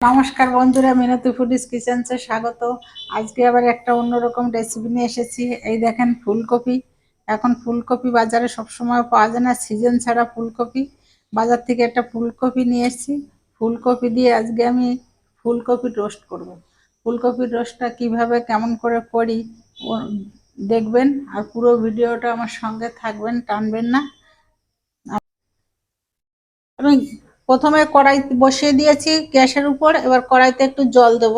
নমস্কার বন্ধুরা, মিনতি ফুডিস কিচেন্সে স্বাগত। আজকে আবার একটা অন্যরকম রেসিপি নিয়ে এসেছি। এই দেখেন ফুলকপি। এখন ফুলকপি বাজারে সবসময় পাওয়া যায় না সিজন ছাড়া ফুলকপি। বাজার থেকে একটা ফুলকপি নিয়ে এসেছি। ফুলকপি দিয়ে আজকে আমি ফুলকপি রোস্ট করব। ফুলকপির রোস্টটা কীভাবে, কেমন করে করি দেখবেন। আর পুরো ভিডিওটা আমার সঙ্গে থাকবেন, টানবেন না। আমি প্রথমে কড়াই বসিয়ে দিয়েছি গ্যাসের উপর, এবার কড়াইতে একটু জল দেব।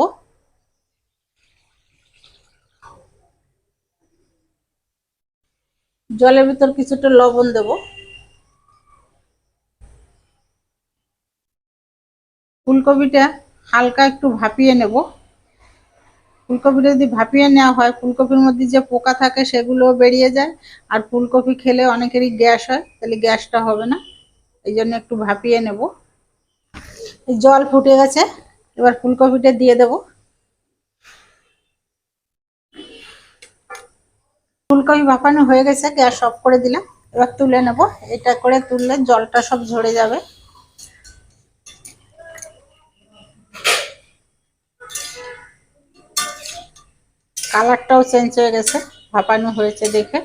জলের ভিতর কিছুটা লবণ দেব। ফুলকপিটা হালকা একটু ভাপিয়ে নেব। ফুলকপিটা যদি ভাপিয়ে নেওয়া হয়, ফুলকপির মধ্যে যে পোকা থাকে সেগুলো বেরিয়ে যায়। আর ফুলকপি খেলে অনেকেরই গ্যাস হয়, তাহলে গ্যাসটা হবে না। এই জন্য একটু ভাপিয়ে নেব। জল ফুটে গেছে। এবার ফুলকপিটা দিয়ে দেব। ফুলকপি ভাপানো হয়ে গেছে, গ্যাস অফ করে দিলাম। এবার তুলে নেব। এটা করে তুললে জলটা সব ঝরে যাবে। কালারটাও চেঞ্জ হয়ে গেছে ভাপানো হয়েছে দেখে।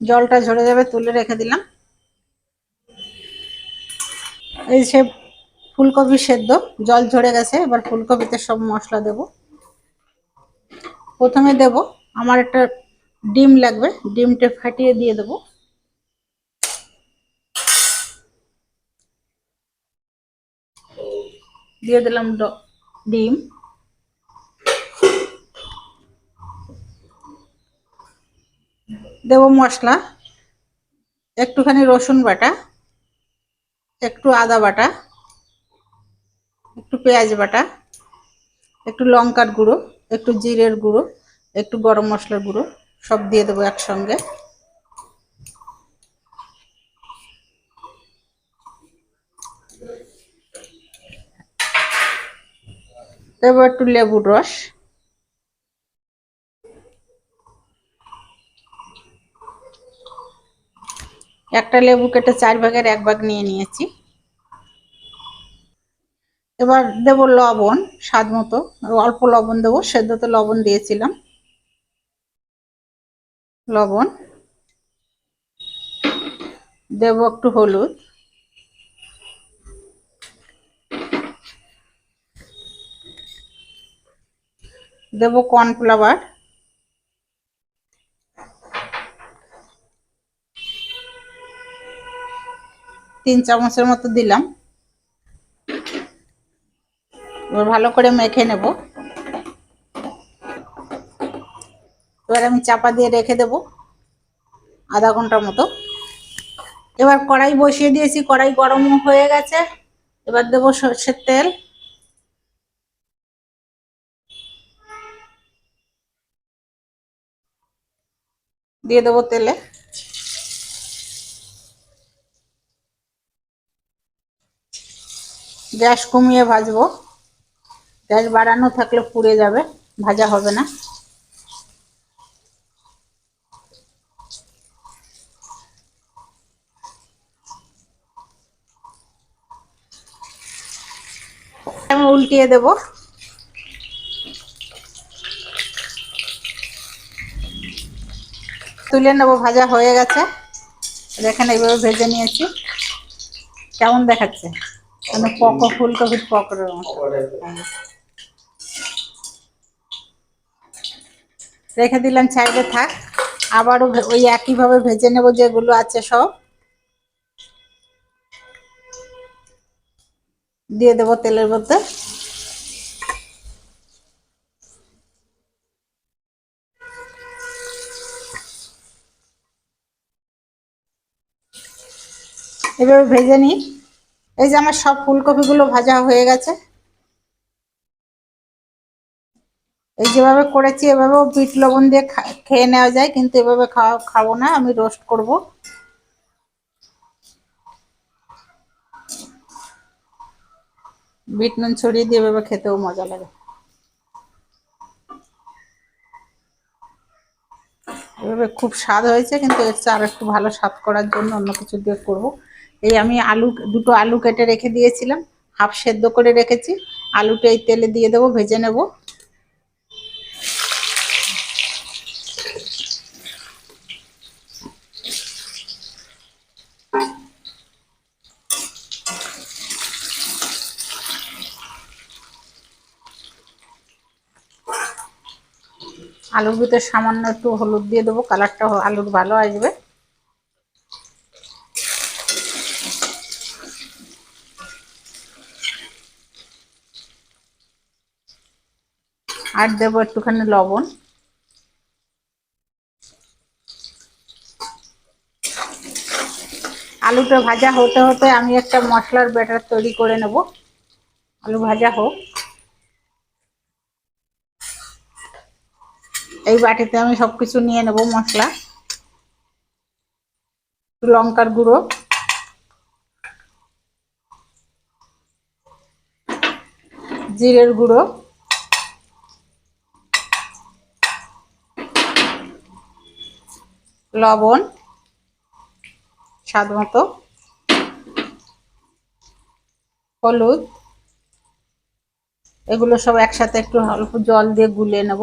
জলটা ঝরে যাবে, তুলে রেখে দিলাম। এই সে ফুলকপি সেদ্ধ, জল ঝরে গেছে, এবার ফুলকপিতে সব মশলা দেব। প্রথমে দেব, আমার একটা ডিম লাগবে, ডিমটা ফাটিয়ে দিয়ে দেব। দিয়ে দিলাম ডিম। দেব মশলা, একটুখানি রসুন বাটা, একটু আদা বাটা, একটু পেঁয়াজ বাটা, একটু লঙ্কার গুঁড়ো, একটু জিরের গুঁড়ো, একটু গরম মশলার গুঁড়ো, সব দিয়ে দেবো একসঙ্গে। দেবো একটু লেবুর রস। একটা লেবু কেটে চার ভাগের এক ভাগ নিয়ে নিয়েছি। এবার দেব লবণ, স্বাদ মতো। অল্প লবণ দেবো, সেদ্ধতে লবণ দিয়েছিলাম। লবণ। দেব একটু হলুদ। দেব কর্নফ্লাওয়ার। তিন চামচের মতো দিলাম। এবার ভালো করে মেখে নেব। এবার আমি চাপা দিয়ে রেখে দেব আধা ঘণ্টার মতো। এবার কড়াই বসিয়ে দিয়েছি, কড়াই গরম হয়ে গেছে। এবার দেব সর্ষের তেল। দিয়ে দেবো তেলে। গ্যাস কমিয়ে ভাজবো। গ্যাস বাড়ানো থাকলে পুড়ে যাবে, ভাজা হবে না। আমি উল্টিয়ে দেব। তুলে নেব, ভাজা হয়ে গেছে। দেখেন এইভাবে ভেজে নিয়েছি। কেমন দেখাচ্ছে? মানে পক ফুলকপির পকোড়ার রেখে দিলাম সাইডে থাক। আবারও ওই একইভাবে ভেজে নেব যেগুলো আছে সব। দিয়ে দেবো তেলের মধ্যে। এভাবে ভেজে নিই। এই যে আমার সব ফুলকপিগুলো ভাজা হয়ে গেছে। এই যেভাবে করেছি, এভাবেও বিট লবণ দিয়ে খেয়ে নেওয়া যায়, কিন্তু এভাবে খাওয়া, খাব না, আমি রোস্ট করব। বিট নুন ছড়িয়ে দিয়ে এভাবে খেতেও মজা লাগে। এভাবে খুব স্বাদ হয়েছে, কিন্তু এর আর একটু ভালো স্বাদ করার জন্য অন্য কিছু দিয়ে করব। এই আমি আলু, দুটো আলু কেটে রেখে দিয়েছিলাম, হাফ সেদ্ধ করে রেখেছি। আলুটা এই তেলে দিয়ে দেবো, ভেজে নেব। আলুর ভিতরে সামান্য একটু হলুদ দিয়ে দেবো, কালারটা আলুর ভালো আসবে। আর দেবো একটুখানি লবণ। আলুটা ভাজা হতে হতে আমি একটা মশলার ব্যাটার তৈরি করে নেব। আলু ভাজা হোক। এই বাটিতে আমি সবকিছু নিয়ে নেব মশলা। লঙ্কার গুঁড়ো। জিরের গুঁড়ো। লবণ স্বাদ মতো হলুদ, এগুলো সব একসাথে একটু অল্প জল দিয়ে গুলে নেব।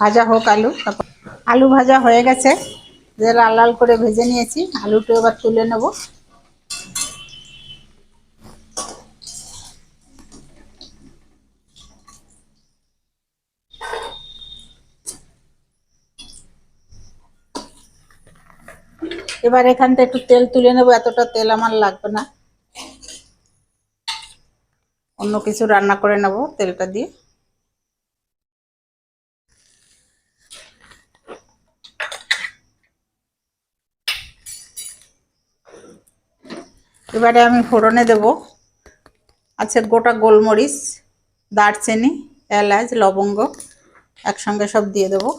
ভাজা হোক আলু আলু ভাজা হয়ে গেছে। যে লাল লাল করে ভেজে নিয়েছি। আলুটা এবার তুলে নেব। এবার এখান থেকে একটু তেল তুলে নেব, এতটা তেল আমার লাগবে না। অন্য কিছু রান্না করে নেব তেলটা দিয়ে। এবারে আমি ফোড়নে দেব। আছে গোটা গোলমরিচ, দারচিনি, এলাচ, লবঙ্গ একসঙ্গে সব দিয়ে দেবো।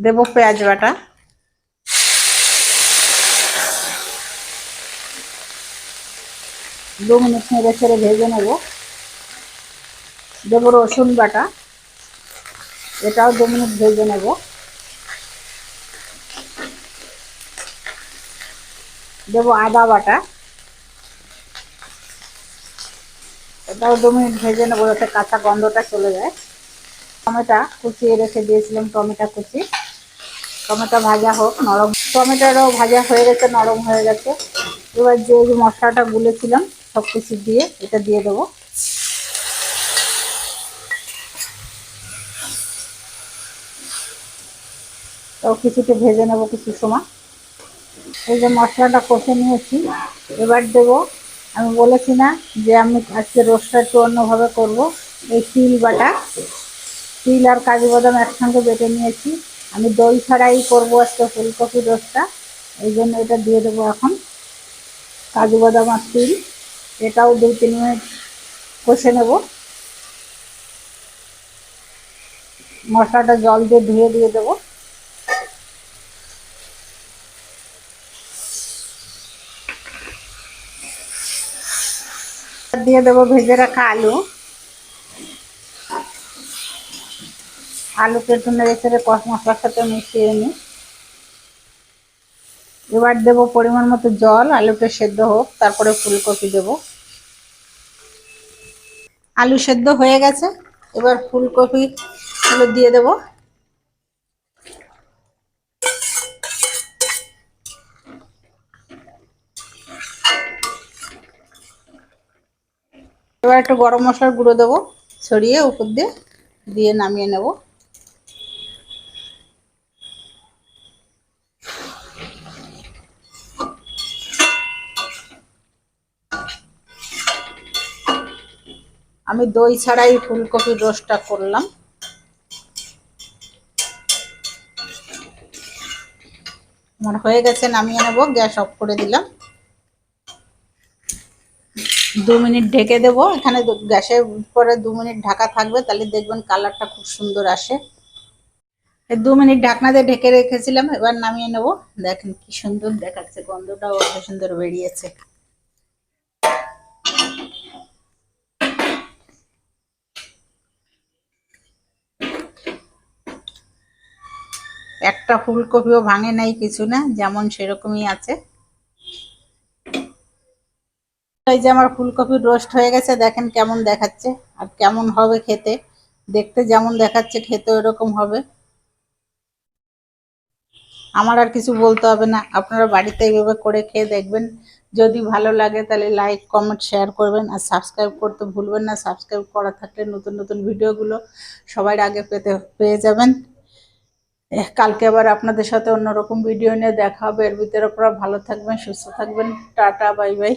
দেব পেঁয়াজ বাটা। দু মিনিট নেড়ে ছেড়ে ভেজে নেব। দেব রসুন বাটা। এটাও দু মিনিট ভেজে নেব। দেব আদা বাটা। এটাও দু মিনিট ভেজে নেব যাতে কাঁচা গন্ধটা চলে যায়। টমেটো কুচিয়ে রেখে দিয়েছিলাম টমেটো কুচি। টমেটো ভাজা হোক, নরম টমেটোরও ভাজা হয়ে গেছে, নরম হয়ে গেছে। এবার যে মশলাটা গুলেছিলাম সব কিছু দিয়ে এটা দিয়ে দেবো। তো কিছুটা ভেজে নেব কিছু সময়। এই যে মশলাটা কষে নিয়েছি, এবার দেবো আমি বলেছি না যে আমি আজকে রোস্টটা একটু অন্যভাবে করব। এই তিল বাটা। তিল আর কাজু বাদাম একসঙ্গে বেটে নিয়েছি। আমি দই ছাড়াই করব আজকে ফুলকপি রোস্টটা এই জন্য এটা দিয়ে দেবো এখন। কাজু বাদাম আর তিল। এটাও দুই, তিন মিনিট কষে নেব। মশলাটা জল দিয়ে ধুয়ে দিয়ে দেবো। দিয়ে দেবো ভেজে রাখা আলু। আলুকে একটু নেড়ে ছেড়ে কষ মশলার সাথে মিশিয়ে নিই এবার দেব পরিমাণ মতো জল, আলুটা সেদ্ধ হোক, তারপরে ফুলকপি দেব। আলু সেদ্ধ হয়ে গেছে, এবার ফুলকপি গুলো দিয়ে দেব। এবার একটু গরম মশলার গুঁড়ো দেবো, ছড়িয়ে উপর দিয়ে দিয়ে নামিয়ে নেব। আমি দই ছাড়াই ফুলকপির রোস্টটা করলাম। আমার হয়ে গেছে, নামিয়ে নেব, গ্যাস অফ করে দিলাম। দু মিনিট ঢেকে দেব। এখানে গ্যাসের পরে দু মিনিট ঢাকা থাকবে, তাহলে দেখবেন কালারটা খুব সুন্দর আসে। দু মিনিট ঢাকনা দিয়ে ঢেকে রেখেছিলাম, এবার নামিয়ে নেব। দেখেন কি সুন্দর দেখাচ্ছে, গন্ধটাও সুন্দর বেরিয়েছে। একটা ফুলকপিও ভাঙে নাই কিছু না, যেমন সেরকমই আছে। এই যে আমার ফুলকপির রোস্ট হয়ে গেছে, দেখেন কেমন দেখাচ্ছে, আর কেমন হবে খেতে। দেখতে যেমন দেখাচ্ছে খেতে এরকম হবে। আমার আর কিছু বলতে হবে না, আপনারা বাড়িতে এইভাবে করে খেয়ে দেখবেন। যদি ভালো লাগে তাহলে লাইক কমেন্ট শেয়ার করবেন, আর সাবস্ক্রাইব করতে ভুলবেন না। সাবস্ক্রাইব করা থাকলে নতুন নতুন ভিডিওগুলো সবার আগে পেতে পেয়ে যাবেন। কালকে আবার আপনাদের সাথে অন্যরকম ভিডিও নিয়ে দেখা হবে। এর ভিতরে আপনারা ভালো থাকবেন, সুস্থ থাকবেন। Tata, bye bye.